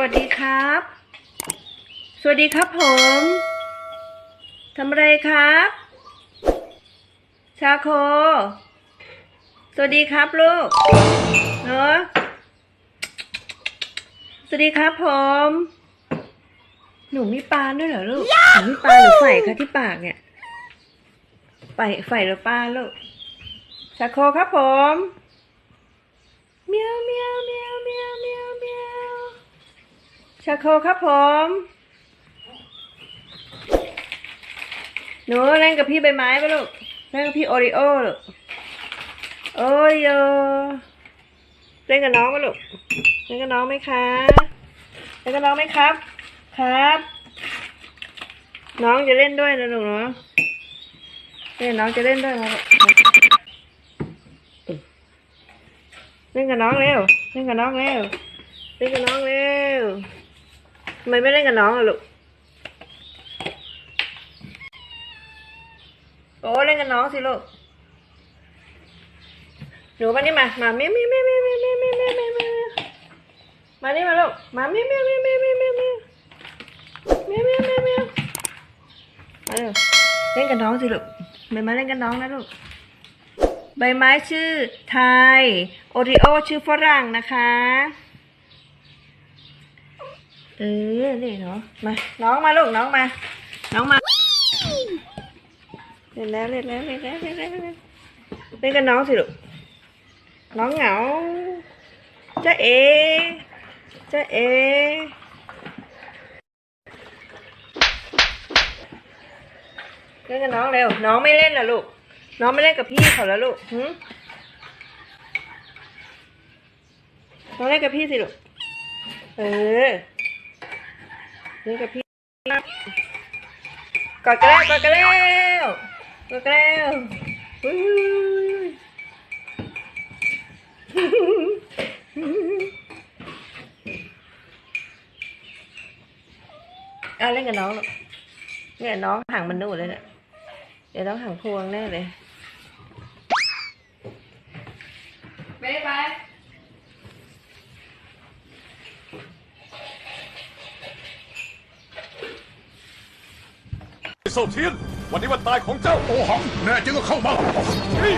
วัสดีครับ สวัสดีครับผมทำอะไรครับ ชาโค สวัสดีครับลูกเนอะสวัสดีครับผม หนูมีปานด้วยเหรอลูก หนูมีปานหรือไฝคะที่ปากเนี่ย ไฝไฝหรือปานลูก ชาโคครับผม เมียวเมียวเมียวเมียวเมียวเมียว ชาโคครับผมหนูเล่นกับพี่ใบไม้ปะลูกเล่นกับพี่โอริโอลูกโอ้ยโยเล่นกับน้องปะลูกเล่นกับน้องไหมคะเล่นกับน้องไหมครับ ครับ น้องจะเล่นด้วยนะลูกเนาะเนี่ยน้องจะเล่นด้วยมาลูกเล่นกับน้องเร็วเล่นกับน้องเร็วเล่นกับน้องเร็ว ทำไมไม่เล่นกับน้องอะลูก โอ้เล่นกับน้องสิลูก หนูมานี่มา มาเมี้ยวเมี้ยวเมียวเมียวเมียวเมียวเมียวเมียวเมียวเมียวมานี่มาลูก มาเมี้ยวเมี้ยวเมี้ยวเมียวเมียวเมียวเมียวเมียวเมียวเมียวเมียวมาเร็วเล่นกับน้องสิลูกใบไม้เล่นกับน้องนะลูก ใบไม้ชื่อไทย โอริโอชื่อฝรั่งนะคะ เออ นี่เนาะ มา น้องมาลูก น้องมา น้องมาเล่นแล้วเล่นแล้วเล่นแล้วเล่นแล้วเล่นกับน้องสิลูก น้องเหงาจ้าเอจ้าเอเล่นกับน้องเร็ว น้องไม่เล่นล่ะลูก น้องไม่เล่นกับพี่เขาแล้วลูกหืน้องเล่นกับพี่สิลูก เออ นกับพี่กอดกันแล้วกอดกันแล้วกอดกันแล้วอุ้ยเอาเล่นกับน้องเนี่ยน้องห่างมันนู่นเลยเนี่ยเดี๋ยวน้องห่างพวงแน่เลยไปไป เซเทียน วันนี้วันตายของเจ้าโอหัง แน่จริงก็เข้ามานี่